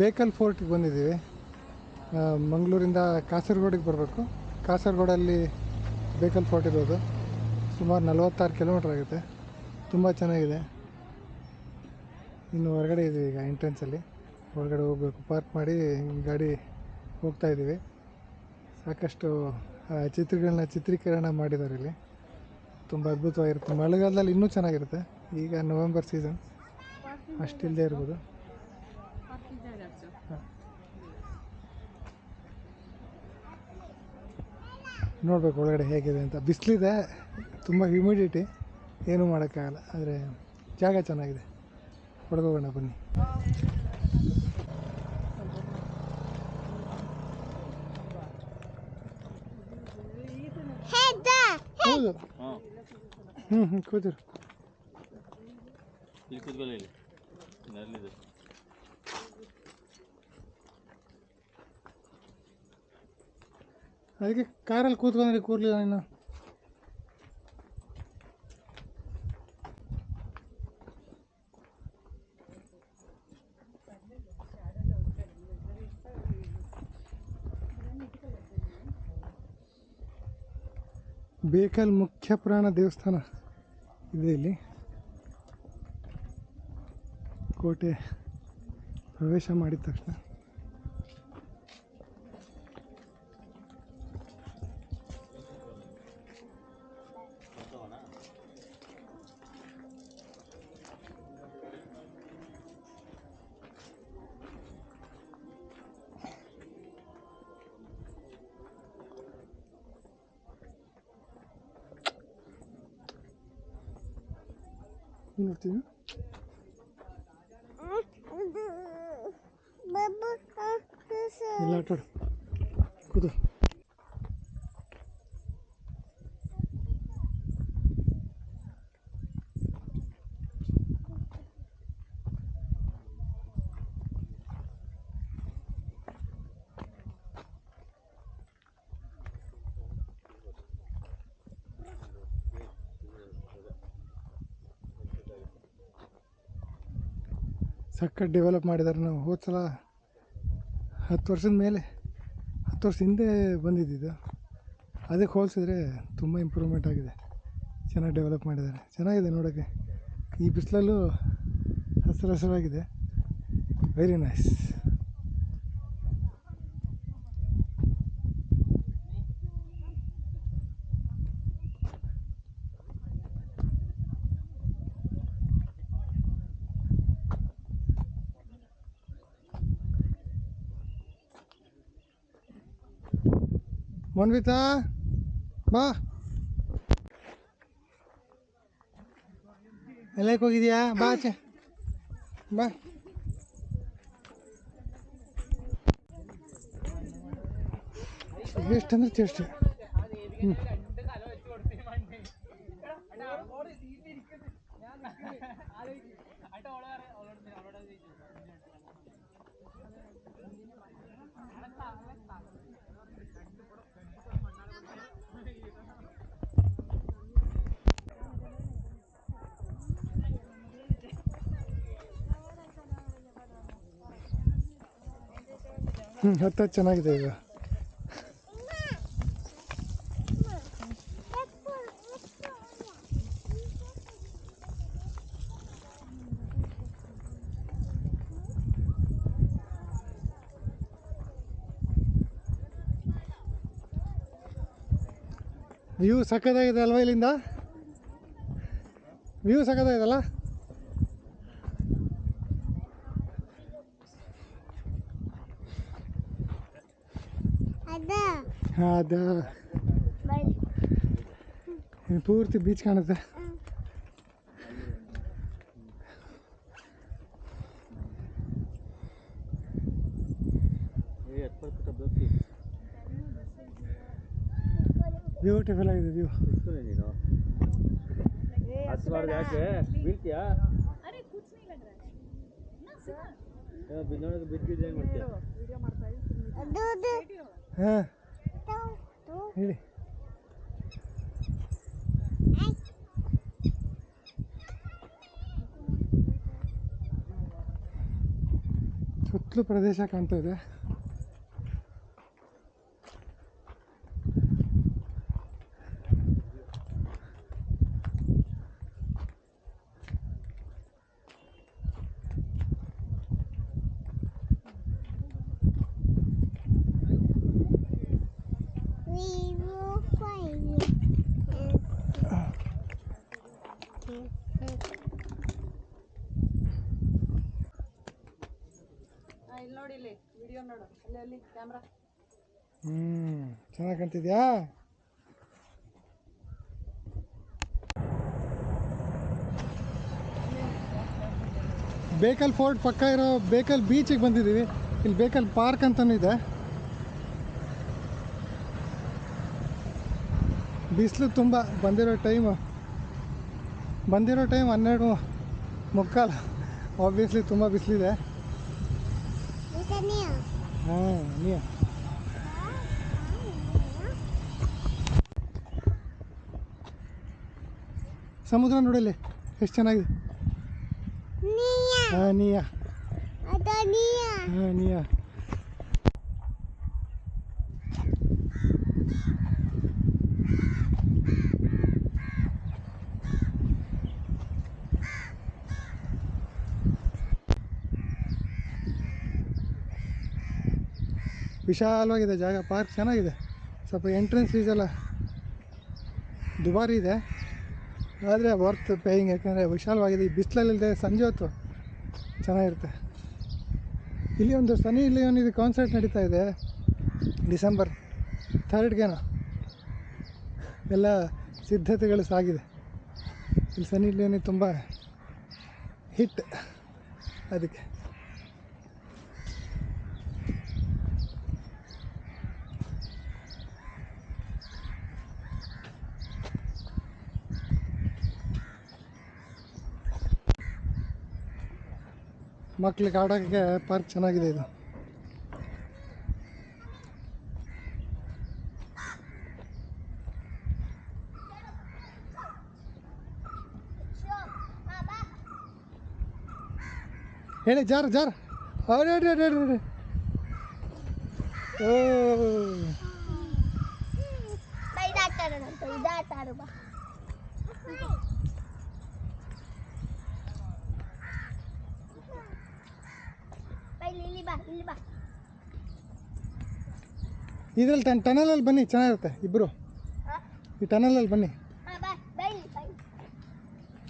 ಬೇಕಲ್ ಫೋರ್ಟಿಗೆ ಬಂದಿದ್ದೀವಿ. ಮಂಗಳೂರಿಂದ ಕಾಸರಗೋಡಿಗೆ ಬರಬೇಕು. ಕಾಸರಗೋಡಲ್ಲಿ ಬೇಕಲ್ ಫೋರ್ಟ್ ಇರೋದು. ಸುಮಾರು ನಲವತ್ತಾರು ಕಿಲೋಮೀಟ್ರ್ ಆಗುತ್ತೆ. ತುಂಬ ಚೆನ್ನಾಗಿದೆ. ಇನ್ನು ಹೊರಗಡೆ ಇದ್ದೀವಿ ಈಗ ಎಂಟ್ರೆನ್ಸಲ್ಲಿ ಹೊರಗಡೆ ಹೋಗಬೇಕು. ಪಾರ್ಕ್ ಮಾಡಿ ಗಾಡಿ ಹೋಗ್ತಾ ಇದ್ದೀವಿ ಸಾಕಷ್ಟು ಚಿತ್ರಗಳನ್ನ ಚಿತ್ರೀಕರಣ ಮಾಡಿದ್ದಾರೆ ಇಲ್ಲಿ. ತುಂಬ ಅದ್ಭುತವಾಗಿರುತ್ತೆ. ಮಳೆಗಾಲದಲ್ಲಿ ಇನ್ನೂ ಚೆನ್ನಾಗಿರುತ್ತೆ. ಈಗ ನವೆಂಬರ್ ಸೀಸನ್ ಅಷ್ಟಿಲ್ಲದೆ ಇರ್ಬೋದು. ನೋಡಬೇಕು ಒಳಗಡೆ ಹೇಗಿದೆ ಅಂತ. ಬಿಸಿಲಿದೆ ತುಂಬ ಹ್ಯೂಮಿಡಿಟಿ ಏನೂ ಮಾಡೋಕ್ಕಾಗಲ್ಲ. ಆದರೆ ಜಾಗ ಚೆನ್ನಾಗಿದೆ. ಹೊರಗೋಗೋಣ ಬನ್ನಿ. ಹೌದು. ಹಾಂ ಹ್ಞೂ ಹ್ಞೂ ಕೂತಿರು ಇಲ್ಲಿ ಕೂತ್ಕೊಳ್ಳಿ ಇಲ್ಲಿ ನೆರಳಿದೆ ಅದಕ್ಕೆ ಕಾರಲ್ಲಿ ಕೂತ್ಕೊಂಡ್ರೆ ಕೂರ್ಲಿಲ್ಲ ಇನ್ನು. ಬೇಕಲ್ ಮುಖ್ಯ ಪ್ರಾಣ ದೇವಸ್ಥಾನ ಇದೆ ಇಲ್ಲಿ. ಕೋಟೆ ಪ್ರವೇಶ ಮಾಡಿದ ತಕ್ಷಣ. Yumurtayı. Baba, kudur. Kudur. ಸಖತ್ ಡೆವಲಪ್ ಮಾಡಿದ್ದಾರೆ ನಾವು. ಹೋದ ಸಲ ಹತ್ತು ವರ್ಷದ ಮೇಲೆ, ಹತ್ತು ವರ್ಷ ಹಿಂದೆ ಬಂದಿದ್ದಿದ್ದು ಅದಕ್ಕೆ ಹೋಲಿಸಿದ್ರೆ ತುಂಬ ಇಂಪ್ರೂವ್ಮೆಂಟ್ ಆಗಿದೆ. ಚೆನ್ನಾಗಿ ಡೆವಲಪ್ ಮಾಡಿದ್ದಾರೆ ಚೆನ್ನಾಗಿದೆ ನೋಡೋಕ್ಕೆ. ಈ ಬಿಸಿಲಲ್ಲೂ ಹಸಿರು ಹಸಿರಾಗಿದೆ. ವೆರಿ ನೈಸ್ ಮನ್ವಿತಾ ಬಾ. ಎಲ್ಲಕ್ಕೆ ಹೋಗಿದ್ಯಾ? ಬಾ ಆಚೆ. ಬಾ. ಎಷ್ಟಂದ್ರೆ ಚೆಷ್ಟು ಹ್ಞೂ ಹ್ಞೂ ಹತ್ತು ಚೆನ್ನಾಗಿದೆ ಈಗ. ವ್ಯೂ ಸಕ್ಕದಾಗಿದೆ ಅಲ್ವಾ ಇಲ್ಲಿಂದ? ವ್ಯೂ ಸಕ್ಕದಾಗಿದೆ ಹಾಂ ಅದು ಇದು ಪೂರ್ತಿ ಬೀಚ್ ಕಾಣುತ್ತೆ ಏ ಎಪ್ಪತ್ತು ಟಬ್ಲತ್ತಿ ಬ್ಯೂಟಿಫುಲ್ ಆಗಿದೆ ವ್ಯೂ ಇಟ್ಕೊಳ್ಳಿ ನೀನು ಹತ್ತು ಯಾಕೆ ಬೀಳ್ತೀಯಾ ಏ, ಬಿದ್ದೋಳಕ್ಕೆ ಬಿದ್ದಿದ್ದು ಏನು ಮಾಡ್ತೀಯ ಹಾಂ. ಹೇಳಿ. ಸುತ್ತಲೂ ಪ್ರದೇಶ ಕಾಣ್ತಾ ಇದೆ. ಹ್ಞೂ ಚೆನ್ನಾಗಿ ಕಾಣ್ತಿದ್ಯಾ? ಬೇಕಲ್ ಫೋರ್ಟ್ ಪಕ್ಕ ಇರೋ ಬೇಕಲ್ ಬೀಚಿಗೆ ಬಂದಿದ್ದೀವಿ. ಇಲ್ಲಿ ಬೇಕಲ್ ಪಾರ್ಕ್ ಅಂತಲೂ ಇದೆ. ಬಿಸಿಲು ತುಂಬ, ಬಂದಿರೋ ಟೈಮು. ಬಂದಿರೋ ಟೈಮ್ ಹನ್ನೆರಡು ಮುಕ್ಕಾಲು. ಆಬ್ವಿಯಸ್ಲಿ ತುಂಬ ಬಿಸಿಲಿದೆ? ಹಾಂ ಸಮುದ್ರ ನೋಡಲಿ ಎಷ್ಟು ಚೆನ್ನಾಗಿದೆ? ನೀಯ. ಹಾ ನೀಯ. ಹಾಂ ನೀಯ. ವಿಶಾಲವಾಗಿದೆ ಜಾಗ ಪಾರ್ಕ್ ಚೆನ್ನಾಗಿದೆ. ಸ್ವಲ್ಪ ಎಂಟ್ರೆನ್ಸ್ ಫೀಸ್ ಎಲ್ಲ ದುಬಾರಿ ಇದೆ. ಆದರೆ ವರ್ತ್ ಪೇಯಿಂಗ್ ಯಾಕಂದರೆ ವಿಶಾಲವಾಗಿದೆ. ಈ ಬಿಸಿಲಲ್ಲಿದೆ ಸಂಜೆ ಹೊತ್ತು ಚೆನ್ನಾಗಿರುತ್ತೆ. ಇಲ್ಲಿ ಒಂದು ಸನಿ ಇಲ್ಲಿ ಒಂದು ಕಾನ್ಸರ್ಟ್ ನಡೀತಾ ಇದೆ ಡಿಸೆಂಬರ್ ಥರ್ಡ್ಗೇನೋ ಎಲ್ಲ ಸಿದ್ಧತೆಗಳು ಸಾಗಿದೆ. ಇಲ್ಲಿ ಸನಿ ಲಿಯೋನಿ ತುಂಬ ಹಿಟ್ ಅದಕ್ಕೆ. ಮಕ್ಳಿಗೆ ಆಡೋಕ್ಕೆ ಪಾರ್ಕ್ ಚೆನ್ನಾಗಿದೆ ಇದು ಹೇಳಿ ಜಾರ್ ಜಾರ್ ಅರೆ ಅರೆ ಅರೆ ಅರೆ ಅರೆ. ಓ ಇದ್ರಲ್ಲಿ ತನ್ನ ಟನಲಲ್ಲಿ ಬನ್ನಿ, ಚೆನ್ನಾಗಿರುತ್ತೆ ಇಬ್ಬರು? ಈ ಟನಲಲ್ಲಿ ಬನ್ನಿ.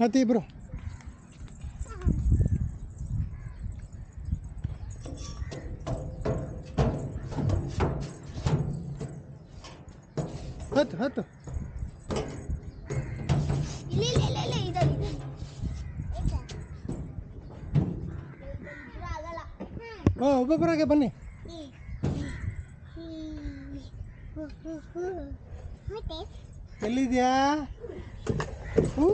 ಹತ್ತಿ ಇಬ್ಬರು ಹತ್ತು ಹತ್ತು. ಹಾಂ ಒಬ್ಬೊಬ್ಬರಾಗೆ ಬನ್ನಿ ಎಲ್ಲಿದ್ಯಾ ಊ.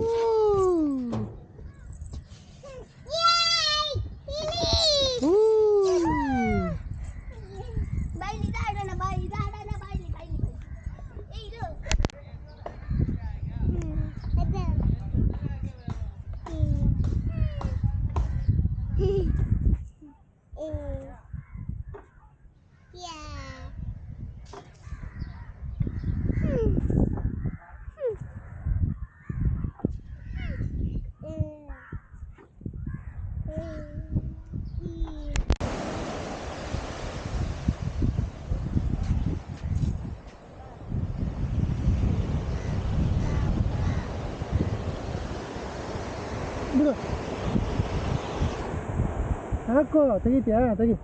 大哥，等一点，等一。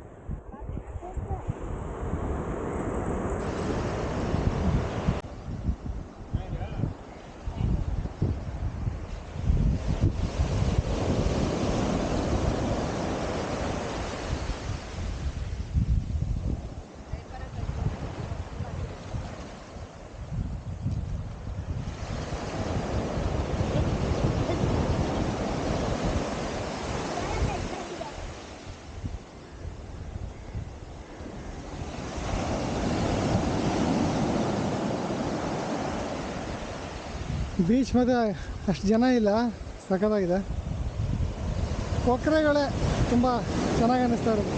ಬೀಚ್ ಮತ್ತೆ ಅಷ್ಟು ಜನ ಇಲ್ಲ, ಸಖತ್ತಾಗಿದೆ. ಕೊಕ್ಕರೆಗಳೇ ತುಂಬ ಚೆನ್ನಾಗಿ ಅನ್ನಿಸ್ತಾ ಇರೋದು.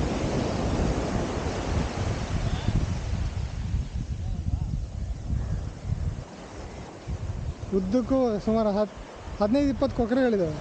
ಉದ್ದಕ್ಕೂ ಸುಮಾರು ಹತ್ತು ಹದಿನೈದು, ಇಪ್ಪತ್ತು ಕೊಕ್ಕರೆಗಳಿದ್ದಾವೆ